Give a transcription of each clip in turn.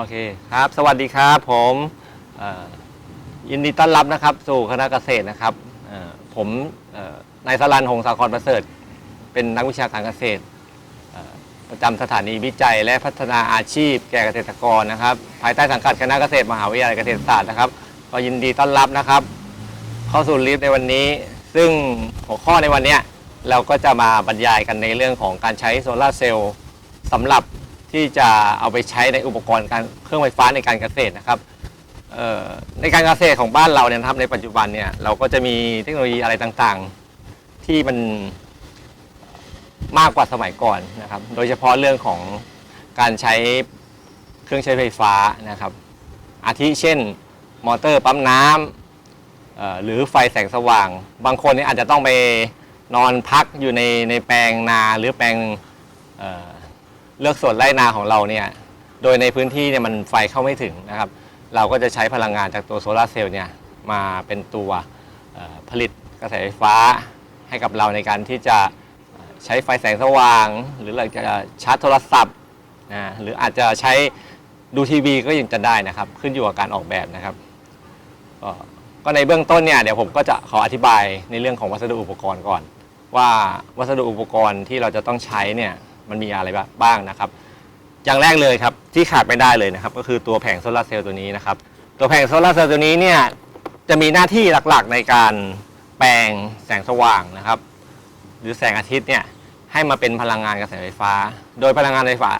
โอเคครับ สวัสดีครับผมยินดีต้อนรับนะครับ สู่คณะเกษตรนะครับผมนายสรันหงสาครประเสริฐ เป็นนักวิชาการเกษตร ประจำสถานีวิจัย และพัฒนาอาชีพแก่เกษตรกรนะครับ ภายใต้สังกัดคณะเกษตรมหาวิทยาลัยเกษตรศาสตร์นะครับก็ยินดีต้อนรับนะครับ เข้าสู่ลิฟต์ในวันนี้ ซึ่งหัวข้อในวันเนี้ยเราก็จะมาบรรยายกันในเรื่องของการใช้โซลาร์เซลล์สำหรับ ที่จะเอาไปใช้ในอุปกรณ์การเครื่องไฟฟ้าในการเกษตรนะครับในการเกษตรของบ้านเราเนี่ยนะครับในปัจจุบันเนี่ยเราก็จะมีเทคโนโลยีอะไรต่างๆ ที่มันมากกว่าสมัยก่อนนะครับ โดยเฉพาะเรื่องของการใช้เครื่องใช้ไฟฟ้านะครับ อาทิเช่นมอเตอร์ปั๊มน้ำหรือไฟแสงสว่าง บางคนเนี่ยอาจจะต้องไปนอนพักอยู่ในในแปลงนาหรือแปลง เลือกส่วนไร่นาของเราเนี่ยโดยในพื้นที่เนี่ยมันไฟเข้าไม่ถึงนะครับ เราก็จะใช้พลังงานจากตัวโซลาร์เซลล์เนี่ยมาเป็นตัวผลิตกระแสไฟฟ้าให้กับเราในการที่จะใช้ไฟแสงสว่าง หรือเราจะชาร์จโทรศัพท์นะหรืออาจจะใช้ดูทีวีก็ยังจะได้นะครับ ขึ้นอยู่กับการออกแบบนะครับ ก็ในเบื้องต้นเนี่ยเดี๋ยวผมก็จะขออธิบายในเรื่องของวัสดุอุปกรณ์ก่อน ว่าวัสดุอุปกรณ์ที่เราจะต้องใช้เนี่ย มันมีอะไรบ้างนะครับ อย่างแรกเลยครับที่ขาดไม่ได้เลยนะครับ ก็คือตัวแผงโซลาร์เซลล์ตัวนี้นะครับ ตัวแผงโซลาร์เซลล์ตัวนี้เนี่ยจะมีหน้าที่หลักๆในการแปลงแสงสว่างนะครับ หรือแสงอาทิตย์เนี่ยให้มาเป็นพลังงานกระแสไฟฟ้า โดยพลังงานไฟฟ้า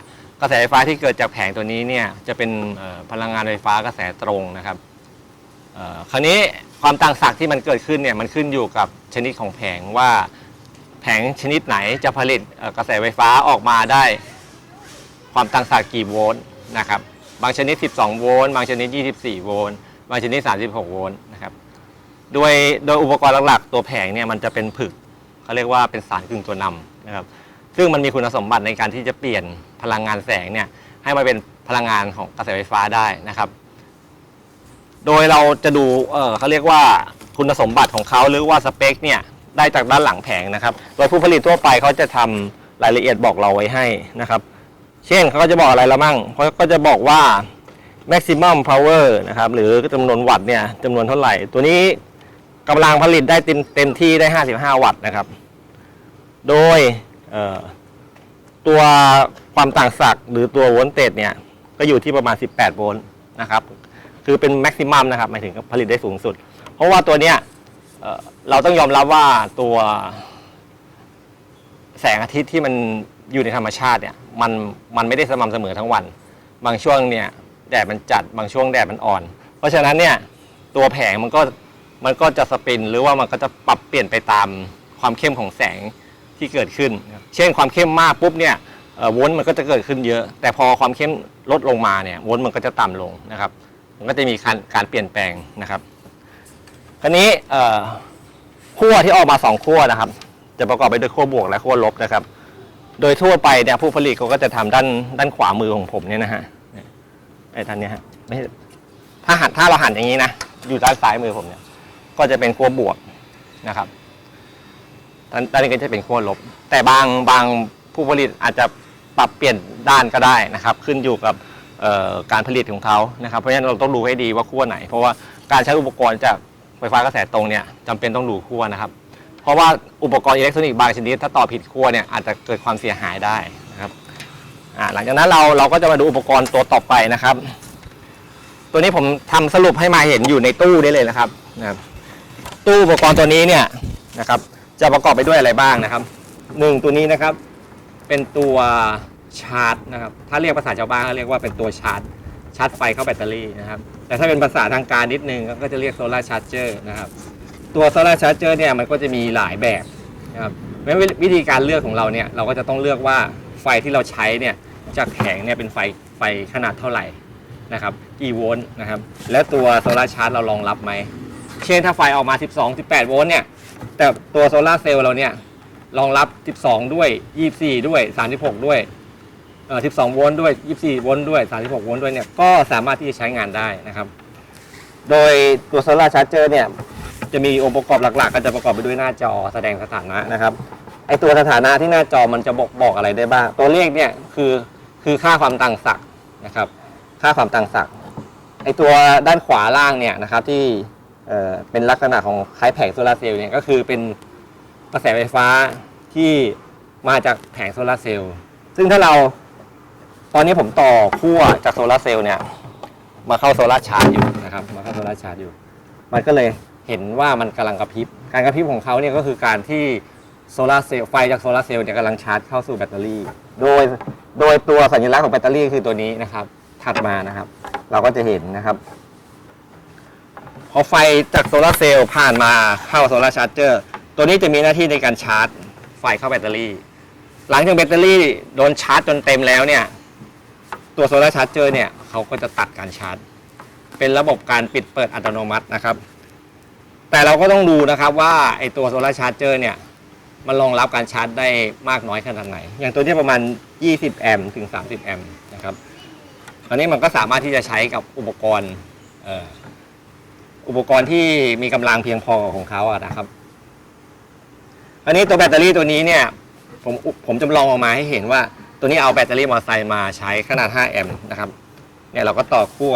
กระแสไฟฟ้าที่เกิดจากแผงตัวนี้เนี่ยจะเป็นพลังงานไฟฟ้ากระแสตรงนะครับคราวนี้ความต่างศักย์ที่มันเกิดขึ้นเนี่ยมันขึ้นอยู่กับชนิดของแผงว่า แผงชนิดไหนจะผลิตกระแสไฟฟ้าออกมาได้ ความต่างศักย์กี่โวลต์นะครับ บางชนิด 12 โวลต์ บางชนิด 24 โวลต์ บางชนิด 36 โวลต์นะครับ โดยโดยอุปกรณ์หลักๆ ตัวแผงเนี่ยมันจะเป็นผึกเขาเรียกว่าเป็นสารกึ่งตัวนำนะครับ ซึ่งมันมีคุณสมบัติในการที่จะเปลี่ยนพลังงานแสงเนี่ยให้มาเป็นพลังงานของกระแสไฟฟ้าได้นะครับ โดยเราจะดูเออเขาเรียกว่าคุณสมบัติของเขาหรือว่าสเปคเนี่ย ได้จากด้านหลังแผงนะครับ โดยผู้ผลิตทั่วไปเขาจะทำรายละเอียดบอกเราไว้ให้นะครับ เช่นเขาก็จะบอกอะไรเรามั่งเขาก็จะบอกว่า maximum power นะครับ หรือจำนวนวัตต์เนี่ยจำนวนเท่าไหร่ ตัวนี้กำลังผลิตได้เต็มที่ได้ 55 วัตต์นะครับ โดยตัวความต่างศักย์หรือตัวโวลต์เตจเนี่ยก็อยู่ที่ประมาณ 18 โวลต์นะครับ คือเป็นแม็กซิมัมนะครับหมายถึงผลิตได้สูงสุด เพราะว่าตัวเนี้ย เราต้องยอมรับว่าตัวแสงอาทิตย์ที่มันอยู่ในธรรมชาติเนี่ยมันมันไม่ได้สม่ำเสมอทั้งวัน บางช่วงเนี่ยแดดมันจัดบางช่วงแดดมันอ่อน เพราะฉะนั้นเนี่ยตัวแผงมันก็มันก็จะสปินหรือว่ามันก็จะปรับเปลี่ยนไปตามความเข้มของแสงที่เกิดขึ้น เช่นความเข้มมากปุ๊บเนี่ยวลต์มันก็จะเกิดขึ้นเยอะ แต่พอความเข้มลดลงมาเนี่ยวลต์มันก็จะต่ำลงนะครับ มันก็จะมีการการเปลี่ยนแปลงนะครับ คราวนี้เอ่อขั้วที่ออกมาสองขั้วนะครับ จะประกอบไปด้วยขั้วบวกและขั้วลบนะครับ โดยทั่วไปเนี่ยผู้ผลิตเขาก็จะทำด้านด้านขวามือของผมเนี่ยนะฮะไอ้ท่านเนี้ยฮะไม่ถ้าหันถ้าเราหันอย่างนี้นะอยู่ด้านซ้ายมือผมเนี่ย ก็จะเป็นขั้วบวกนะครับด้านนี้ก็จะเป็นขั้วลบ แต่บางบางผู้ผลิตอาจจะปรับเปลี่ยนด้านก็ได้นะครับ ขึ้นอยู่กับการผลิตของเขานะครับ เพราะฉะนั้นเราต้องดูให้ดีว่าขั้วไหน เพราะว่าการใช้อุปกรณ์จาก ไฟฟ้ากระแสตรงเนี่ยจำเป็นต้องดูขั้วนะครับ เพราะว่าอุปกรณ์อิเล็กทรอนิกส์บางชนิดถ้าต่อผิดขั้วเนี่ยอาจจะเกิดความเสียหายได้นะครับหลังจากนั้นเราเราก็จะมาดูอุปกรณ์ตัวต่อไปนะครับ ตัวนี้ผมทำสรุปให้มาเห็นอยู่ในตู้ได้เลยนะครับนะครับ ตู้อุปกรณ์ตัวนี้เนี่ยนะครับ จะประกอบไปด้วยอะไรบ้างนะครับหนึ่งตัวนี้นะครับเป็นตัวชาร์จนะครับ ถ้าเรียกภาษาชาวบ้านก็เรียกว่าเป็นตัวชาร์จาร์จไฟเข้าแบตเตอรี่นะครับ แต่ถ้าเป็นภาษาทางการนิดนึงก็จะเรียกโซลาร์ชาร์จเจอร์นะครับ ตัวโซลาร์ชาร์จเจอร์เนี่ยมันก็จะมีหลายแบบนะครับเพราะฉะนั้วิธีการเลือกของเราเนี่ยเราก็จะต้องเลือกว่าไฟที่เราใช้เนี่ยจากแผงเนี่ยเป็นไฟไฟขนาดเท่าไหร่นะครับกี่โวลต์นะครับ และตัวโซลาร์ชาร์จเรารองรับไหม เช่นถ้าไฟออกมา 12 18 โวลต์เนี่ย แต่ตัวโซลาร์เซลล์เราเนี่ยรองรับ 12 ด้วย 24 ด้วย 36 ด้วย เอ่อ12 โวลต์ด้วย 24 โวลต์ด้วย 36 โวลต์ด้วยเนี่ย ก็สามารถที่จะใช้งานได้นะครับ โดยตัวโซลาร์ชาร์จเจอร์เนี่ย จะมีองค์ประกอบหลักๆ ก็จะประกอบไปด้วยหน้าจอแสดงสถานะนะครับ ไอตัวสถานะที่หน้าจอมันจะบอกบอกอะไรได้บ้าง ตัวเลขเนี่ยคือคือค่าความต่างศักย์นะครับ ค่าความต่างศักย์ไอตัวด้านขวาล่างเนี่ยนะครับที่เอ่อเป็นลักษณะของคล้ายแผงโซลาร์เซลล์เนี่ยก็คือเป็นกระแสไฟฟ้าที่มาจากแผงโซลาร์เซลล์ ซึ่งถ้าเรา ตอนนี้ผมต่อขั้วจากโซลาร์เซลล์เนี่ยมาเข้าโซลาร์ชาร์จอยู่นะครับมาเข้าโซลาร์ชาร์จอยู่ มันก็เลยเห็นว่ามันกำลังกระพริบ การกระพริบของเขาเนี่ยก็คือการที่โซลาร์เซลล์ไฟจากโซลาร์เซลล์เนี่ยกำลังชาร์จเข้าสู่แบตเตอรี่ โดยโดยตัวสัญลักษณ์ของแบตเตอรี่คือตัวนี้นะครับ ถัดมานะครับ เราก็จะเห็นนะครับ พอไฟจากโซลาร์เซลล์ผ่านมาเข้าโซลาร์ชาร์จเจอร์ตัวนี้จะมีหน้าที่ในการชาร์จ ไฟเข้าแบตเตอรี่ หลังจากแบตเตอรี่โดนชาร์จจนเต็มแล้วเนี่ย ตัวโซลาร์ชาร์จเจอร์เนี่ยเขาก็จะตัดการชาร์จ เป็นระบบการปิดเปิดอัตโนมัตินะครับ แต่เราก็ต้องดูนะครับว่าไอตัวโซลาร์ชาร์จเจอร์เนี่ยมันรองรับการชาร์จได้มากน้อยขนาดไหน อย่างตัวนี้ประมาณ 20 แอมป์ถึง 30 แอมป์นะครับตอนนี้มันก็สามารถที่จะใช้กับอุปกรณ์อ,อุปกรณ์ที่มีกำลังเพียงพอของเขาอะนะครับ อันนี้ตัวแบตเตอรี่ตัวนี้เนี่ยผมผมจำลองออกมาให้เห็นว่า ตัวนี้เอาแบตเตอรี่มอเตอร์ไซค์มาใช้ขนาด 5 แอมป์นะครับ เนี่ยเราก็ต่อขั้ว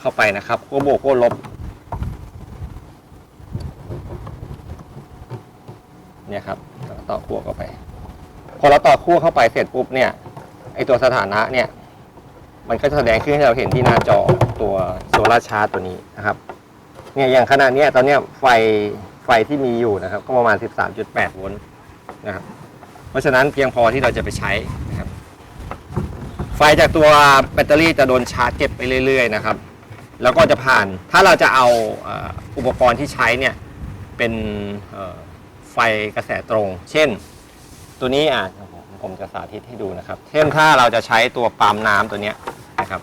เข้าไปนะครับขั้วบวกขั้วลบ เนี่ยครับต่อขั้วเข้าไป พอเราต่อขั้วเข้าไปเสร็จปุ๊บเนี่ยไอตัวสถานะเนี่ยมันก็จะแสดงขึ้นให้เราเห็นที่หน้าจอตัวโซลาร์ชาร์จตัวนี้นะครับเนี่ยอย่างขนาดเนี้ยตอนเนี้ยไฟไฟที่มีอยู่นะครับ ก็ประมาณ 13.8 โวลต์นะครับ เพราะฉะนั้นเพียงพอที่เราจะไปใช้ ไฟจากตัวแบตเตอรี่จะโดนชาร์จเก็บไปเรื่อยๆนะครับ แล้วก็จะผ่าน ถ้าเราจะเอาอุปกรณ์ที่ใช้เนี่ยเป็นไฟกระแสตรง เช่น ตัวนี้อะผมจะสาธิตให้ดูนะครับ เช่นถ้าเราจะใช้ตัวปั๊มน้ำตัวเนี้ยนะครับ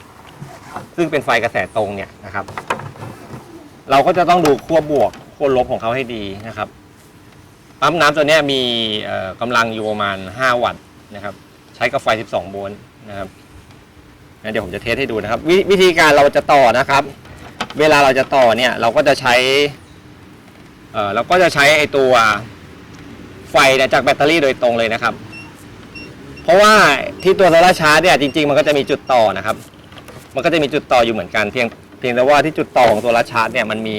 ซึ่งเป็นไฟกระแสตรงเนี่ยนะครับ เราก็จะต้องดูขั้วบวกขั้วลบของเขาให้ดีนะครับ ปั๊มน้ำตัวเนี้ยมีเอ่อกำลังอยู่ประมาณ 5 วัตต์นะครับ ใช้กับไฟ 12 โวลต์นะครับงั้นเดี๋ยวผมจะเทสให้ดูนะครับววิธีการเราจะต่อนะครับ เวลาเราจะต่อเนี่ยเราก็จะใช้เอ่อเราก็จะใช้ไอตัวไฟเนี่ยจากแบตเตอรี่โดยตรงเลยนะครับ เพราะว่าที่ตัวโซลาร์ชาร์จเนี่ยจริงๆ มันก็จะมีจุดต่อนะครับ มันก็จะมีจุดต่ออยู่เหมือนกันเพียงเพียงแต่ว่าที่จุดต่อของโซลาร์ชาร์จเนี่ยมันมี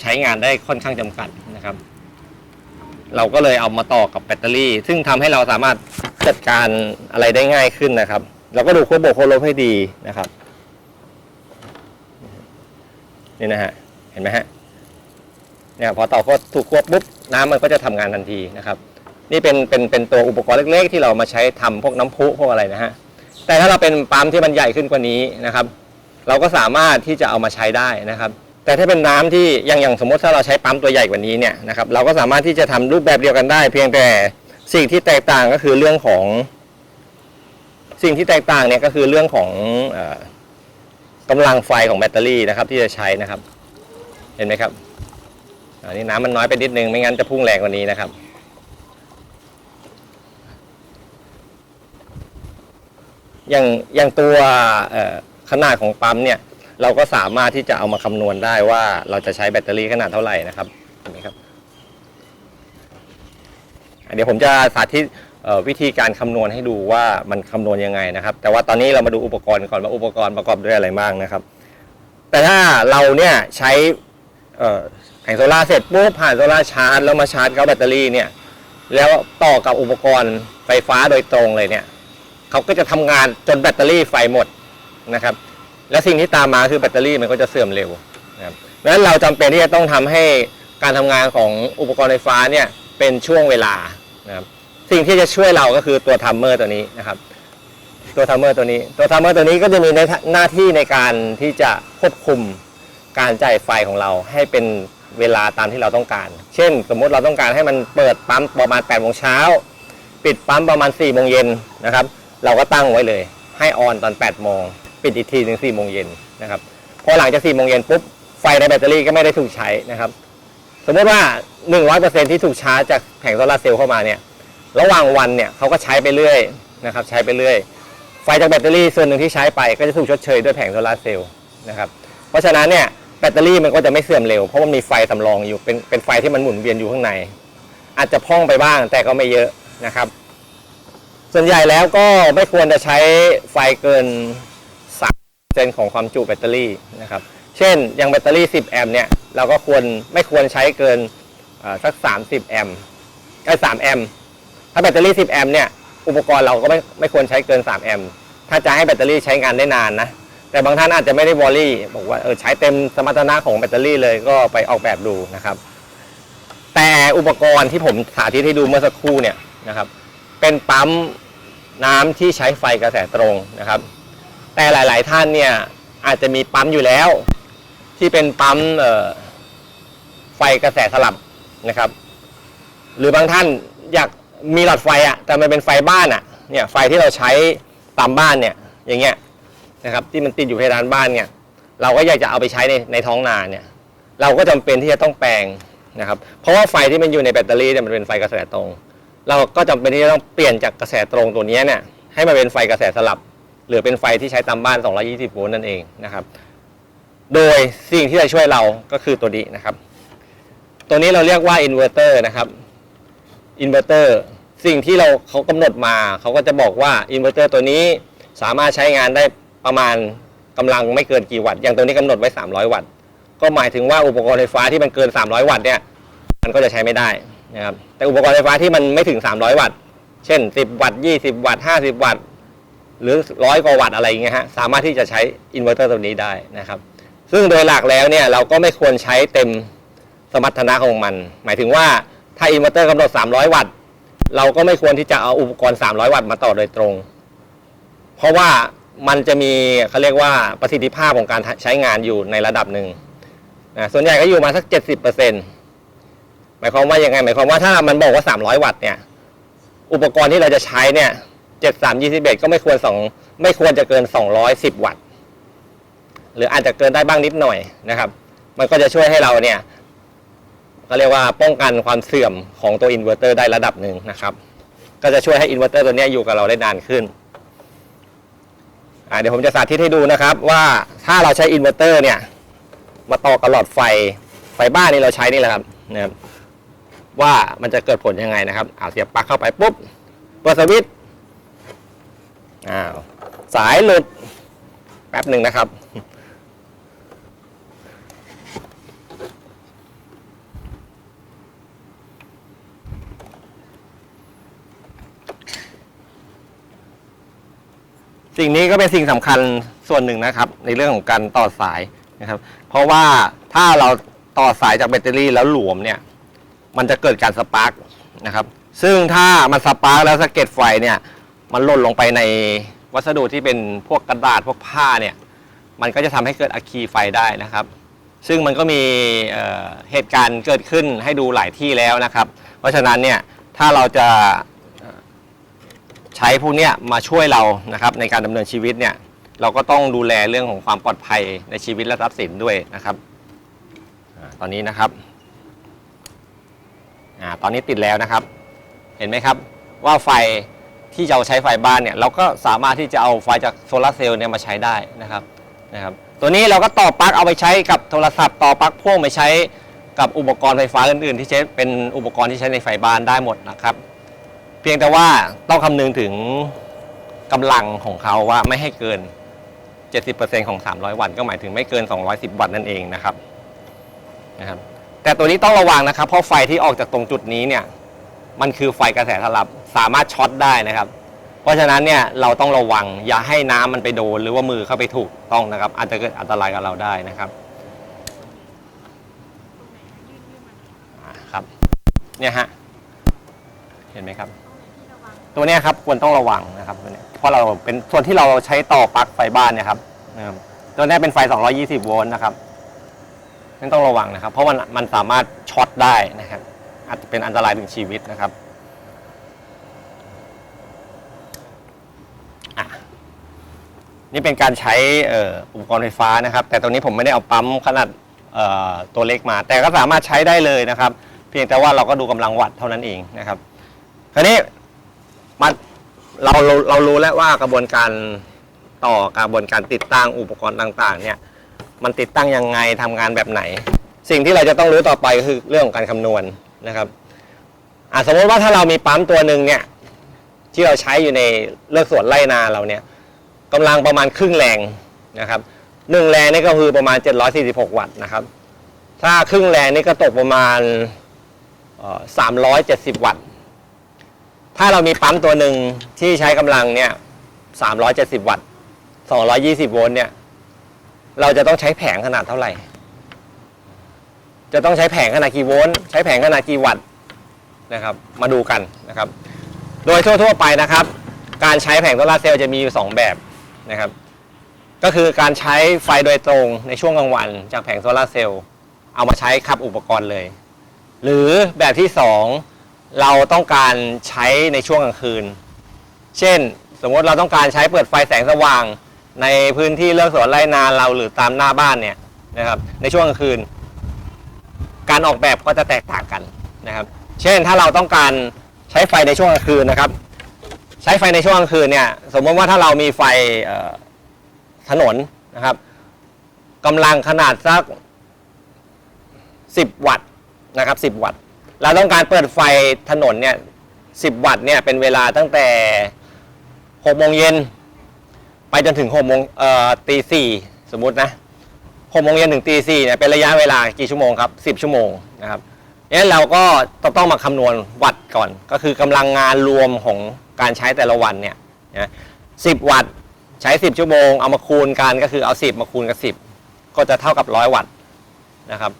ใช้งานได้ค่อนข้างจำกัดนะครับ เราก็เลยเอามาต่อกับแบตเตอรี่ ซึ่งทำให้เราสามารถจัดการอะไรได้ง่ายขึ้นนะครับ เราก็ดูขั้วบวกขั้วลบให้ดีนะครับนี่นะฮะเห็นไหมฮะเนี่ยพอต่อก็ถูกควบปุ๊บน้ำมันก็จะทำงานทันทีนะครับ นี่เป็นเป็นเป็นตัวอุปกรณ์เล็ก ๆ ที่เรามาใช้ทำพวกน้ำพุพวกอะไรนะฮะแต่ถ้าเราเป็นปั๊มที่มันใหญ่ขึ้นกว่านี้นะครับ เราก็สามารถที่จะเอามาใช้ได้นะครับ แต่ถ้าเป็นน้ำที่อย่างอย่างสมมติถ้าเราใช้ปั๊มตัวใหญ่กว่านี้เนี่ยนะครับเราก็สามารถที่จะทำรูปแบบเดียวกันได้ เพียงแต่สิ่งที่แตกต่างก็คือเรื่องของ สิ่งที่แตกต่างเนี่ยก็คือเรื่องของอ่อกำลังไฟของแบตเตอรี่นะครับ ที่จะใช้นะครับ เห็นไหมครับอันนี้น้ำมันน้อยไปนิดนึงไม่งั้นจะพุ่งแรงกว่านี้นะครับอย่างอย่างตัวขนาดของปั๊มเนี่ย เราก็สามารถที่จะเอามาคำนวณได้ว่าเราจะใช้แบตเตอรี่ขนาดเท่าไหร่นะครับเห็นไหมครับเดี๋ยวผมจะสาธิตวิธีการคำนวณให้ดูว่ามันคำนวณยังไงนะครับ แต่ว่าตอนนี้เรามาดูอุปกรณ์ก่อนว่าอุปกรณ์ประกอบด้วยอะไรบ้างนะครับ แต่ถ้าเราเนี่ยใช้แผงโซล่าร์เสร็จปุ๊บผ่านโซล่าร์ชาร์จแล้วมาชาร์จเข้าแบตเตอรี่เนี่ยแล้วต่อกับอุปกรณ์ไฟฟ้าโดยตรงเลยเนี่ยเขาก็จะทำงานจนแบตเตอรี่ไฟหมดนะครับ และสิ่งที่ตามมาคือแบตเตอรี่มันก็จะเสื่อมเร็วนะครับดังนั้นเราจำเป็นที่จะต้องทำให้การทำงานของอุปกรณ์ไฟฟ้าเนี่ยเป็นช่วงเวลานะครับสิ่งที่จะช่วยเราก็คือตัวทัมเมอร์ตัวนี้นะครับ ตัวทัมเมอร์ตัวนี้ ตัวทัมเมอร์ตัวนี้ก็จะมีในหน้าที่ในการที่จะควบคุมการจ่ายไฟของเราให้เป็นเวลาตามที่เราต้องการ เช่น สมมุติเราต้องการให้มันเปิดปั๊มประมาณ8โมงเช้า ปิดปั๊มประมาณ4โมงเย็นนะครับ เราก็ตั้งไว้เลย ให้ออนตอน8โมง ปิดอีกทีถึง4โมงเย็นนะครับพอหลังจาก4โมงเย็นปุ๊บไฟในแบตเตอรี่ก็ไม่ได้ถูกใช้นะครับ สมมติว่า 100%ที่ถูกชาร์จจากแผงโซลาร์เซลล์เข้ามาเนี่ยระหว่างวันเนี่ยเขาก็ใช้ไปเรื่อยนะครับใช้ไปเรื่อย ไฟจากแบตเตอรี่ส่วนหนึ่งที่ใช้ไปก็จะถูกชดเชยด้วยแผงโซลาร์เซลล์นะครับเพราะฉะนั้นเนี่ยแบตเตอรี่มันก็จะไม่เสื่อมเร็วเพราะมันมีไฟสำรองอยู่เป็นเป็นไฟที่มันหมุนเวียนอยู่ข้างใน อาจจะพองไปบ้างแต่ก็ไม่เยอะนะครับ ส่วนใหญ่แล้วก็ไม่ควรจะใช้ไฟเกิน 10%ของความจุแบตเตอรี่นะครับ เช่นอย่างแบตเตอรี่ 10 แอมป์เนี่ยเราก็ควรไม่ควรใช้เกินสัก 30 แอมป์ไอ้3แอมป์ถ้าแบตเตอรี่ 10 แอมป์เนี่ยอุปกรณ์เราก็ไม่ไม่ควรใช้เกิน 3 แอมป์ถ้าจะให้แบตเตอรี่ใช้งานได้นานนะแต่บางท่านอาจจะไม่ได้วอรี่บอกว่าเออใช้เต็มสมรรถนะของแบตเตอรี่เลยก็ไปออกแบบดูนะครับ แต่อุปกรณ์ที่ผมสาธิตให้ดูเมื่อสักครู่เนี่ยนะครับ เป็นปั๊มน้ำที่ใช้ไฟกระแสตรงนะครับ แต่หลาย ๆ ท่านเนี่ยอาจจะมีปั๊มอยู่แล้ว ที่เป็นปั๊มไฟกระแสสลับนะครับ หรือบางท่านอยากมีหลอดไฟอะแต่มันเป็นไฟบ้านอะเนี่ยไฟที่เราใช้ตามบ้านเนี่ยอย่างเงี้ยนะครับที่มันติดอยู่เพดานบ้านเนี่ยเราก็อยากจะเอาไปใช้ในในท้องนาเนี่ยเราก็จำเป็นที่จะต้องแปลงนะครับเพราะว่าไฟที่มันอยู่ในแบตเตอรี่เนี่ยมันเป็นไฟกระแสตรง เราก็จำเป็นที่จะต้องเปลี่ยนจากกระแสตรงตัวนี้เนี่ยให้มันเป็นไฟกระแสสลับ หรือเป็นไฟที่ใช้ตามบ้าน 220 โวลต์นั่นเองนะครับ โดยสิ่งที่จะช่วยเราก็คือตัวนี้นะครับ ตัวนี้เราเรียกว่าอินเวอร์เตอร์นะครับอินเวอร์เตอร์สิ่งที่เราเขากำหนดมา เขาก็จะบอกว่าอินเวอร์เตอร์ตัวนี้สามารถใช้งานได้ประมาณกำลังไม่เกินกี่วัตต์ อย่างตัวนี้กำหนดไว้ 300 วัตต์ ก็หมายถึงว่าอุปกรณ์ไฟฟ้าที่มันเกิน 300 วัตต์เนี่ย มันก็จะใช้ไม่ได้นะครับ แต่อุปกรณ์ไฟฟ้าที่มันไม่ถึง 300 วัตต์ เช่น 10 วัตต์ 20 วัตต์ 50 วัตต์ หรือร้อยกว่าวัตต์อะไรอย่างเงี้ยฮะสามารถที่จะใช้อินเวอร์เตอร์ตัวนี้ได้นะครับ ซึ่งโดยหลักแล้วเนี่ยเราก็ไม่ควรใช้เต็มสมรรถนะของมัน หมายถึงว่าถ้าอินเวอร์เตอร์กำหนด 300 วัตต์ เราก็ไม่ควรที่จะเอาอุปกรณ์ 300 วัตต์มาต่อโดยตรง เพราะว่ามันจะมีเขาเรียกว่าประสิทธิภาพของการใช้งานอยู่ในระดับหนึ่งนะส่วนใหญ่ก็อยู่มาสัก 70%หมายความว่ายังไง หมายความว่าถ้ามันบอกว่า 300 วัตต์เนี่ย อุปกรณ์ที่เราจะใช้เนี่ย 73 21 ก็ไม่ควรสองไม่ควรจะเกิน 210 วัตต์ หรืออาจจะเกินได้บ้างนิดหน่อยนะครับ มันก็จะช่วยให้เราเนี่ยก็เรียกว่าป้องกันความเสื่อมของตัวอินเวอร์เตอร์ได้ระดับหนึ่งนะครับ ก็จะช่วยให้อินเวอร์เตอร์ตัวนี้อยู่กับเราได้นานขึ้นเดี๋ยวผมจะสาธิตให้ดูนะครับว่าถ้าเราใช้อินเวอร์เตอร์เนี่ยมาต่อกับหลอดไฟไฟบ้านนี่เราใช้นี่แหละครับนะครับว่ามันจะเกิดผลยังไงนะครับเอาเสียบปลั๊กเข้าไปปุ๊บเปิดสวิตช์ อ้าวสายหลุด แป๊บหนึ่งนะครับ สิ่งนี้ก็เป็นสิ่งสำคัญส่วนหนึ่งนะครับ ในเรื่องของการต่อสายนะครับ เพราะว่าถ้าเราต่อสายจากแบตเตอรี่แล้วหลวมเนี่ย มันจะเกิดการสปาร์กนะครับ ซึ่งถ้ามันสปาร์กแล้วสะเก็ดไฟเนี่ย มันหล่นลงไปในวัสดุที่เป็นพวกกระดาษพวกผ้าเนี่ยมันก็จะทำให้เกิดอะครีไฟได้นะครับ ซึ่งมันก็มีเเหตุการณ์เกิดขึ้นให้ดูหลายที่แล้วนะครับ เพราะฉะนั้นเนี่ยถ้าเราจะใช้พวกเนี้ยมาช่วยเรานะครับในการดำเนินชีวิตเนี่ยเราก็ต้องดูแลเรื่องของความปลอดภัยในชีวิตและทรัพย์สินด้วยนะครับตอนนี้นะครับอ่าตอนนี้ติดแล้วนะครับ เห็นไหมครับว่าไฟ ที่จะเอาใช้ไฟบ้านเนี่ยเราก็สามารถที่จะเอาไฟจากโซลาร์เซลล์เนี่ยมาใช้ได้นะครับนะครับ ตัวนี้เราก็ต่อปลั๊กเอาไปใช้กับโทรศัพท์ต่อปลั๊กพ่วงไปใช้กับอุปกรณ์ไฟฟ้าอื่น ๆ ที่ใช้เป็นอุปกรณ์ที่ใช้ในไฟบ้านได้หมดนะครับ เพียงแต่ว่าต้องคำนึงถึงกำลังของเขาว่าไม่ให้เกิน 70%ของ 300 วัตต์ก็หมายถึงไม่เกิน 210 วัตต์นั่นเองนะครับนะครับ แต่ตัวนี้ต้องระวังนะครับ เพราะไฟที่ออกจากตรงจุดนี้เนี่ย มันคือไฟกระแสสลับ สามารถช็อตได้นะครับ เพราะฉะนั้นเนี่ยเราต้องระวังอย่าให้น้ำมันไปโดน หรือว่ามือเข้าไปถูกต้องนะครับ อาจจะเกิดอันตรายกับเราได้นะครับครับเนี่ยฮะเห็นไหมครับ ตัวเนี้ยครับควรต้องระวังนะครับตัวเนี้ยเพราะเราเป็นส่วนที่เราใช้ต่อปลั๊กไฟบ้านเนี่ยครับตัวเนี้ยเป็นไฟ 220 โวลต์นะครับนั่นต้องระวังนะครับ เพราะมันมันสามารถช็อตได้นะครับอาจจะเป็นอันตรายถึงชีวิตนะครับอะ นี่เป็นการใช้อุปกรณ์ไฟฟ้านะครับ แต่ตรงนี้ผมไม่ได้เอาปั๊มขนาดตัวเล็กมา แต่ก็สามารถใช้ได้เลยนะครับ เพียงแต่ว่าเราก็ดูกำลังวัตต์เท่านั้นเองนะครับคราวนี้มาเราเรารู้แล้วว่ากระบวนการต่อกระบวนการติดตั้งอุปกรณ์ต่างๆ เนี่ยมันติดตั้งยังไงทำงานแบบไหน สิ่งที่เราจะต้องรู้ต่อไปก็คือเรื่องของการคำนวณนะครับสมมติว่าถ้าเรามีปั๊มตัวหนึ่งเนี่ยที่เราใช้อยู่ในเลือกสวนไร่นาเราเนี่ย กำลังประมาณครึ่งแรงนะครับหนึ่งแรงนี่ก็คือประมาณ 746 วัตต์นะครับ ถ้าครึ่งแรงนี่ก็ตกประมาณเอ่อ370 วัตต์ ถ้าเรามีปั๊มตัวหนึ่งที่ใช้กำลังเนี่ย 370 วัตต์ 220 โวลต์เนี่ย เราจะต้องใช้แผงขนาดเท่าไหร่ จะต้องใช้แผงขนาดกี่โวลต์ ใช้แผงขนาดกี่วัตต์นะครับ มาดูกันนะครับ โดยทั่วๆไปนะครับ การใช้แผงโซลาร์เซลล์จะมีอยู่ 2 แบบ นะครับ ก็คือการใช้ไฟโดยตรงในช่วงกลางวัน จากแผงโซลาร์เซลล์เอามาใช้ขับอุปกรณ์เลย หรือแบบที่ 2 เราต้องการใช้ในช่วงกลางคืน เช่น สมมติเราต้องการใช้เปิดไฟแสงสว่าง ในพื้นที่เลือกสวนไร่นาเราหรือตามหน้าบ้านเนี่ยนะครับในช่วงกลางคืน การออกแบบก็จะแตกต่างกันนะครับ เช่นถ้าเราต้องการใช้ไฟในช่วงกลางคืนนะครับ ใช้ไฟในช่วงกลางคืนเนี่ยสมมติว่าถ้าเรามีไฟถนนนะครับกำลังขนาดสัก 10 วัตต์นะครับ 10 วัตต์ เราต้องการเปิดไฟถนนเนี่ย 10 วัตต์เนี่ยเป็นเวลาตั้งแต่6โมงเย็นไปจนถึง6โมงเอ่อตีสี่สมมุตินะ6โมงเย็นถึงตีสี่เนี่ยเป็นระยะเวลากี่ชั่วโมงครับ 10 ชั่วโมงนะครับ งั้นเราก็ต้องมาคำนวณวัตต์ก่อน ก็คือกำลังงานรวมของการใช้แต่ละวันเนี่ยนะ10วัตต์ใช้ 10 ชั่วโมง เอามาคูณกันก็คือเอา 10 มาคูณกับ 10 ก็จะเท่ากับ 100 วัตต์นะครับ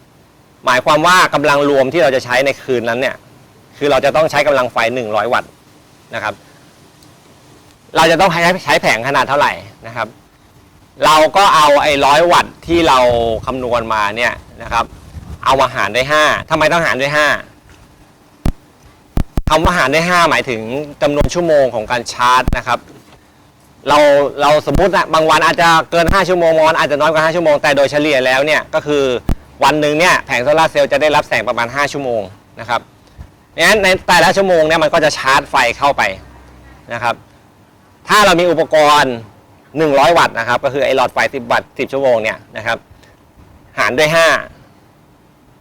หมายความว่ากำลังรวมที่เราจะใช้ในคืนนั้นเนี่ย คือเราจะต้องใช้กำลังไฟ 100 วัตต์นะครับ เราจะต้องใช้ใช้แผงขนาดเท่าไหร่นะครับ เราก็เอาไอ้ร้อยวัตต์ที่เราคำนวณมาเนี่ยนะครับ เอามาหารด้วย5ทำไมต้องหารด้วย5คำว่าหารด้วย5หมายถึงจำนวนชั่วโมงของการชาร์จนะครับ เราเราสมมตินะบางวันอาจจะเกิน 5 ชั่วโมงบางวันอาจจะน้อยกว่า 5 ชั่วโมง แต่โดยเฉลี่ยแล้วเนี่ยก็คือวันหนึ่งเนี่ยแผงโซลาร์เซลล์จะได้รับแสงประมาณ 5 ชั่วโมงนะครับงั้นในแต่ละชั่วโมงเนี่ยมันก็จะชาร์จไฟเข้าไปนะครับ ถ้าเรามีอุปกรณ์ 100 วัตต์นะครับ ก็คือไอ้หลอดไฟ 10 วัตต์ 10 ชั่วโมงเนี่ยนะครับ หารด้วย 5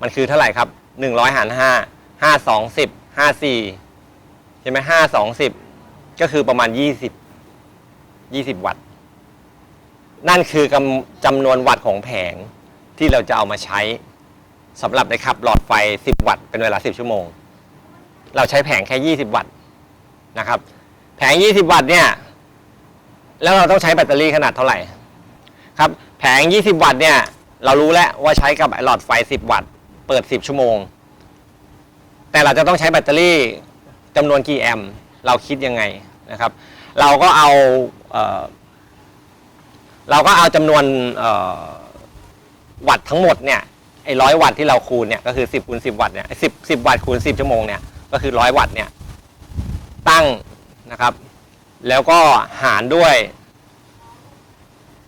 มันคือเท่าไหร่ครับ100หาร5 5 2 10 5 4ใช่ไหม5 2 10ก็คือประมาณ20 20วัตต์ นั่นคือกำจำนวนวัตต์ของแผงที่เราจะเอามาใช้สำหรับในขับหลอดไฟ 10 วัตต์เป็นเวลา 10 ชั่วโมง เราใช้แผงแค่ 20 วัตต์นะครับ แผง 20 วัตต์เนี่ย แล้วเราต้องใช้แบตเตอรี่ขนาดเท่าไหร่ครับ แผง 20 วัตต์เนี่ย เรารู้แล้วว่าใช้กับหลอดไฟ 10 วัตต์ เปิด 10 ชั่วโมง แต่เราจะต้องใช้แบตเตอรี่จำนวนกี่แอมป์เราคิดยังไงนะครับ เราก็เอาเอ่อเราก็เอาจำนวนเอ่อวัตต์ทั้งหมดเนี่ยไอ้ร้อยวัตต์ที่เราคูณเนี่ยก็คือ 10คูณ10 วัตต์เนี่ยสิบสิบวัตต์คูณ 10 ชั่วโมงเนี่ยก็คือร้อยวัตต์เนี่ยตั้งนะครับ แล้วก็หารด้วย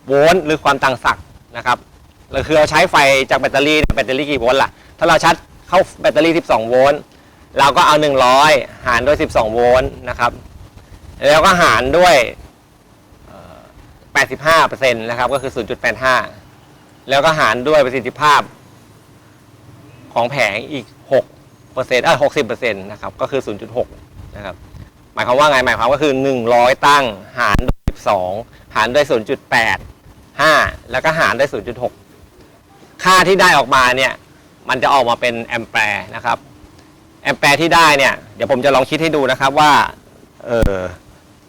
โวลต์หรือความต่างศักย์นะครับเราคือเราใช้ไฟจากแบตเตอรี่แบตเตอรี่กี่โวลต์ล่ะ ถ้าเราชาร์จเข้าแบตเตอรี่ 12 โวลต์เราก็เอา 100 หารด้วย 12 โวลต์นะครับ แล้วก็หารด้วยเอ่อ85%นะครับก็คือ 0.85 แล้วก็หารด้วยประสิทธิภาพของแผงอีก 6%เออ60%นะครับก็คือ 0.6 นะครับ หมายความว่าไง หมายความก็คือ 100 ตั้งหารด้วย 12 หารด้วย 0.8 5 แล้วก็หารด้วย 0.6 ค่าที่ได้ออกมาเนี่ย มันจะออกมาเป็นแอมแปร์นะครับแอมแปร์ที่ได้เนี่ยเดี๋ยวผมจะลองคิดให้ดูนะครับว่าเออ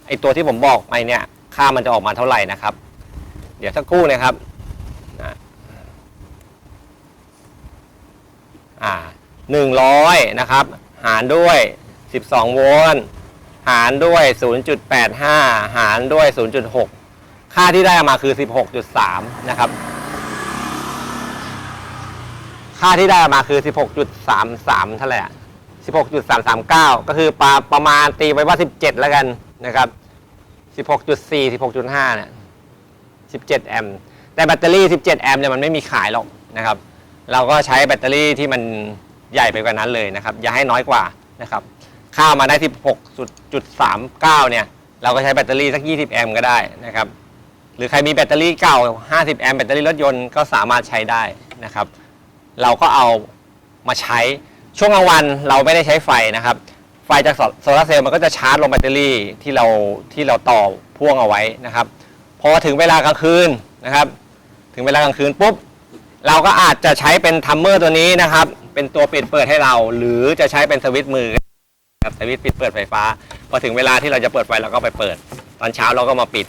ไอตัวที่ผมบอกไปเนี่ยค่ามันจะออกมาเท่าไหร่นะครับ เดี๋ยวสักครู่นะครับอะอ่าหนึ่งร้อยนะครับ หารด้วย 12 โวลต์หารด้วย 0.85 หารด้วย 0.6 ค่าที่ได้มาคือ 16.3 นะครับ ค่าที่ได้มาคือ 16.33เท่าไหร่อะ16.339 ก็คือประประมาณตีไว้ว่า 17 แล้วกันนะครับ 16.4 16.5เนี่ย17 แอมป์แต่แบตเตอรี่ 17 แอมป์เนี่ยมันไม่มีขายหรอกนะครับ เราก็ใช้แบตเตอรี่ที่มันใหญ่ไปกว่านั้นเลยนะครับ อย่าให้น้อยกว่านะครับค่ามาได้ 16.39 เนี่ย เราก็ใช้แบตเตอรี่สัก 20 แอมป์ก็ได้นะครับ หรือใครมีแบตเตอรี่เก่า 50 แอมป์แบตเตอรี่รถยนต์ก็สามารถใช้ได้นะครับ เราก็เอามาใช้ช่วงกลางวันเราไม่ได้ใช้ไฟนะครับ ไฟจากโซลาร์เซลล์มันก็จะชาร์จลงแบตเตอรี่ที่เราที่เราต่อพ่วงเอาไว้นะครับพอถึงเวลากลางคืนนะครับ ถึงเวลากลางคืนปุ๊บเราก็อาจจะใช้เป็นทัมเมอร์ตัวนี้นะครับ เป็นตัวปิดเปิดให้เรา หรือจะใช้เป็นสวิตช์มือครับสวิตช์ปิดเปิดไฟฟ้า พอถึงเวลาที่เราจะเปิดไฟเราก็ไปเปิด ตอนเช้าเราก็มาปิด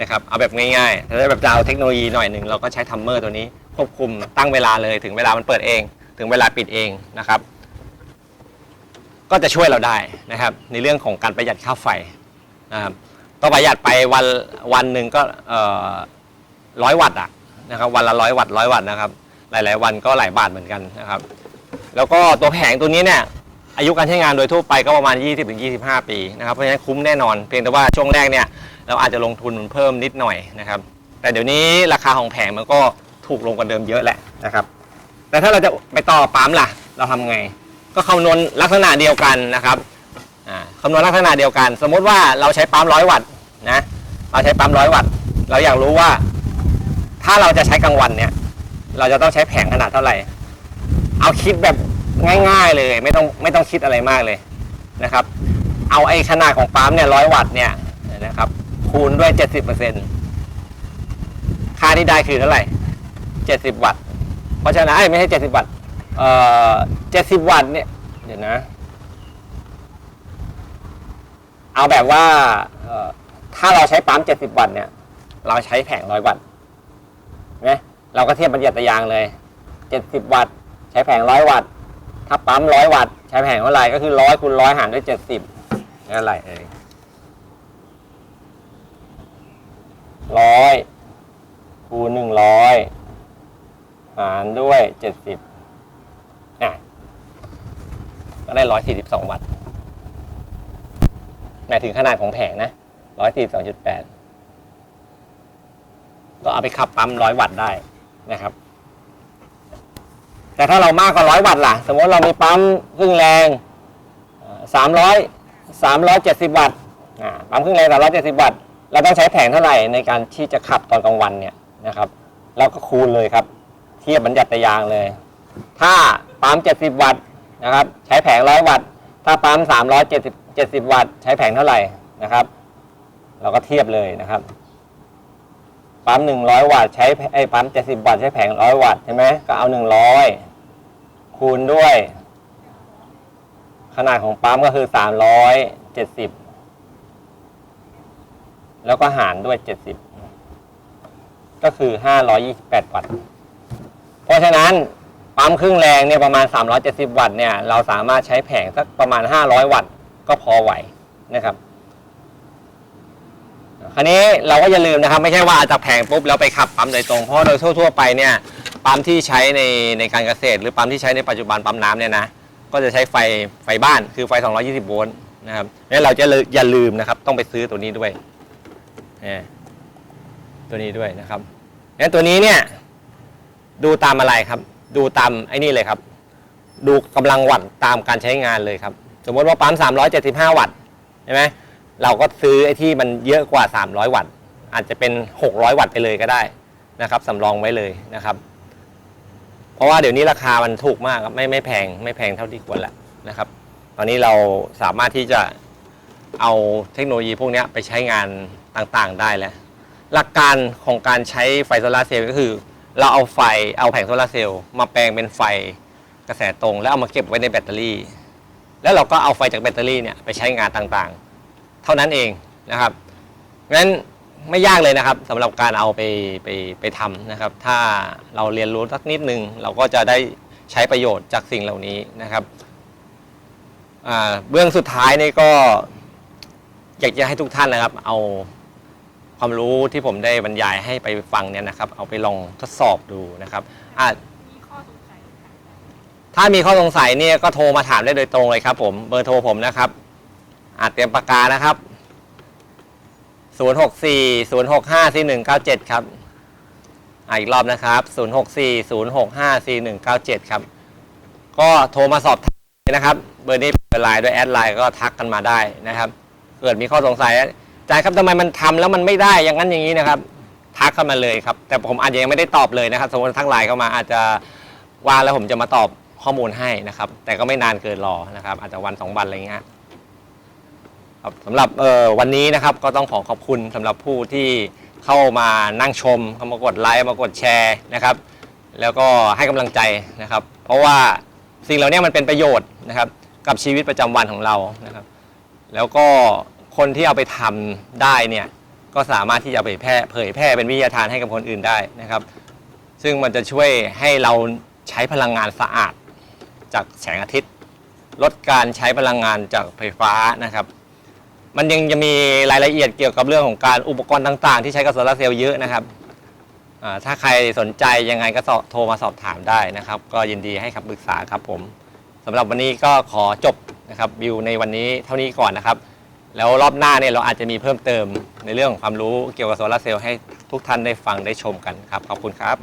นะครับเอาแบบง่ายๆถ้าแบบจะเอาเทคโนโลยีหน่อยหนึ่งเราก็ใช้ทัมเมอร์ตัวนี้ ควบคุมตั้งเวลาเลยถึงเวลามันเปิดเอง ถึงเวลาปิดเองนะครับ ก็จะช่วยเราได้นะครับ ในเรื่องของการประหยัดค่าไฟนะครับก็ประหยัดไปวันวันหนึ่งก็ร้อยวัตต์อะนะครับวันละร้อยวัตต์ร้อยวัตต์นะครับ หลาย ๆ วันก็หลายบาทเหมือนกันนะครับ แล้วก็ตัวแผงตัวนี้เนี่ยอายุการใช้งานโดยทั่วไปก็ประมาณ 20-25 ปีนะครับเพราะฉะนั้นคุ้มแน่นอน เพียงแต่ว่าช่วงแรกเนี่ยเราอาจจะลงทุนเพิ่มนิดหน่อยนะครับ แต่เดี๋ยวนี้ราคาของแผงมันก็ ถูกลงกว่าเดิมเยอะแหละนะครับ แต่ถ้าเราจะไปต่อปั๊มล่ะ เราทำไง ก็คำนวณลักษณะเดียวกันนะครับอ่าคำนวณลักษณะเดียวกัน สมมุติว่าเราใช้ปั๊มร้อยวัตต์นะเราใช้ปั๊มร้อยวัตต์เราอยากรู้ว่า ถ้าเราจะใช้กลางวันเนี่ย เราจะต้องใช้แผงขนาดเท่าไหร่ เอาคิดแบบง่าย ๆเลย ไม่ต้องไม่ต้องคิดอะไรมากเลยนะครับ เอาไอ้ขนาดของปั๊มเนี่ยร้อยวัตต์เนี่ยนะครับคูณด้วย 70%ค่าที่ได้คือเท่าไหร่ 70 วัตต์ เพราะฉะนั้นเอ้ยไม่ใช่ 70 วัตต์ เอ่อ 70 วัตต์เนี่ย เดี๋ยวนะ เอาแบบว่าถ้าเราใช้ปั๊ม 70 วัตต์เนี่ย เราใช้แผง 100 วัตต์นะเราก็เทียบประหยัดตะยางเลย 70 วัตต์ ใช้แผง 100 วัตต์ ถ้าปั๊ม 100 วัตต์ ใช้แผงเท่าไหร่ก็คือ 100คูณ100 หารด้วย 70นั่นไรเอ่ยร้อยคูณหนึ่งร้อย หารด้วยเจ็ดสิบอะก็ได้ร้อยสี่สิบสองวัตต์หมายถึงขนาดของแผงนะร้อยสี่สองจุดแปดก็เอาไปขับปั๊มร้อยวัตต์ได้นะครับ แต่ถ้าเรามากกว่าร้อยวัตต์ล่ะ สมมติเรามีปั๊มครึ่งแรงสามร้อยสามร้อยเจ็ดสิบวัตต์อ่าปั๊มครึ่งแรงสามร้อยเจ็ดสิบวัตต์เราต้องใช้แผงเท่าไหร่ในการที่จะขับตอนกลางวันเนี่ยนะครับ เราก็คูณเลยครับ เทียบบัญญัติยางเลย ถ้าปั๊ม 70 วัตต์นะครับ ใช้แผง 100 วัตต์ ถ้าปั๊ม 370 70 วัตต์ ใช้แผงเท่าไหร่นะครับ เราก็เทียบเลยนะครับ ปั๊ม 100 วัตต์ใช้ไอ้ปั๊ม 70 วัตต์ใช้แผง 100 วัตต์ใช่ไหมก็เอา 100 คูณด้วย ขนาดของปั๊มก็คือ 370 แล้วก็หารด้วย 70 ก็คือ 528 วัตต์ ราะฉะนั้นปั๊มครึ่งแรงเนี่ยประมาณ 370 วัตต์เนี่ยเราสามารถใช้แผงสักประมาณ 500 วัตต์ก็พอไหวนะครับคราวนี้เราก็อย่าลืมนะครับ ไม่ใช่ว่าจากแผงปุ๊บแล้วไปขับปั๊มโดยตรงเพราะโดยทั่ว ๆ ไปเนี่ยปั๊มที่ใช้ในในการเกษตร หรือปั๊มที่ใช้ในปัจจุบันปั๊มน้ำเนี่ยนะก็จะใช้ไฟไฟบ้านคือไฟ 220 โวลต์นะครับงั้นเราจะอย่าลืมนะครับ ต้องไปซื้อตัวนี้ด้วยเนี่ยตัวนี้ด้วยนะครับงั้นตัวนี้เนี่ย ดูตามอะไรครับ ดูตามไอ้นี่เลยครับ ดูกำลังวัตต์ตามการใช้งานเลยครับ สมมติว่าปั๊ม 375 วัตต์ใช่ไหมเราก็ซื้อไอ้ที่มันเยอะกว่า 300 วัตต์ อาจจะเป็น 600 วัตต์ไปเลยก็ได้นะครับสำรองไว้เลยนะครับ เพราะว่าเดี๋ยวนี้ราคามันถูกมากครับไม่ไม่แพงไม่แพงเท่าที่ควรแหละนะครับ ตอนนี้เราสามารถที่จะเอาเทคโนโลยีพวกนี้ไปใช้งานต่างๆได้แล้ว หลักการของการใช้ไฟโซลาร์เซลล์ก็คือ เราเอาไฟเอาแผงโซลาร์เซลล์มาแปลงเป็นไฟกระแสตรง แล้วเอามาเก็บไว้ในแบตเตอรี่ แล้วเราก็เอาไฟจากแบตเตอรี่เนี่ยไปใช้งานต่างๆ เท่านั้นเองนะครับงั้นไม่ยากเลยนะครับสำหรับการเอาไปไปไปทำนะครับ ถ้าเราเรียนรู้สักนิดนึง เราก็จะได้ใช้ประโยชน์จากสิ่งเหล่านี้นะครับเบื้องสุดท้ายนี่ก็อยากจะให้ทุกท่านนะครับ เอา ความรู้ที่ผมได้บรรยายให้ไปฟังเนี่ยนะครับ เอาไปลองทดสอบดูนะครับอาจมีข้อสงสัยค่ะถ้ามีข้อสงสัยเนี่ยก็โทรมาถามได้โดยตรงเลยครับ ผมเบอร์โทรผมนะครับ อาจเตรียมปากกานะครับ 064 065 4197 ครับอ่าอีกรอบนะครับ 064 065 4197 ครับ ก็โทรมาสอบถามเลยนะครับ เบอร์นี้เป็นไลน์ด้วยแอดไลน์ก็ทักกันมาได้นะครับ เกิดมีข้อสงสัยอา จารย์ครับทำไมมันทำแล้วมันไม่ได้อย่างนั้นอย่างนี้นะครับ ทักเข้ามาเลยครับ แต่ผมอาจจะยังไม่ได้ตอบเลยนะครับ สมมติทักไลน์เข้ามาอาจจะว่างแล้วผมจะมาตอบข้อมูลให้นะครับ แต่ก็ไม่นานเกินรอนะครับ อาจจะวันสองวันอะไรเงี้ยครับสำหรับเอ่อวันนี้นะครับก็ต้องขอขอบคุณสำหรับผู้ที่เข้ามานั่งชมเข้ามากดไลค์มากดแชร์นะครับ แล้วก็ให้กำลังใจนะครับ เพราะว่าสิ่งเหล่านี้มันเป็นประโยชน์นะครับ กับชีวิตประจำวันของเรานะครับ แล้วก็ คนที่เอาไปทำได้เนี่ยก็สามารถที่จะเผยแพร่เผยแพร่เป็นวิทยาทานให้กับคนอื่นได้นะครับ ซึ่งมันจะช่วยให้เราใช้พลังงานสะอาดจากแสงอาทิตย์ ลดการใช้พลังงานจากไฟฟ้านะครับ มันยังจะมีรายละเอียดเกี่ยวกับเรื่องของการอุปกรณ์ต่าง ๆ ที่ใช้กับโซลาร์เซลล์เยอะนะครับถ้าใครสนใจยังไงก็โทรมาสอบถามได้นะครับ ก็ยินดีให้คำปรึกษาครับผมสำหรับวันนี้ก็ขอจบนะครับวิวในวันนี้เท่านี้ก่อนนะครับ แล้วรอบหน้าเนี่ยเราอาจจะมีเพิ่มเติมในเรื่องของความรู้เกี่ยวกับโซลาร์เซลล์ให้ทุกท่านได้ฟังได้ชมกันครับ ขอบคุณครับ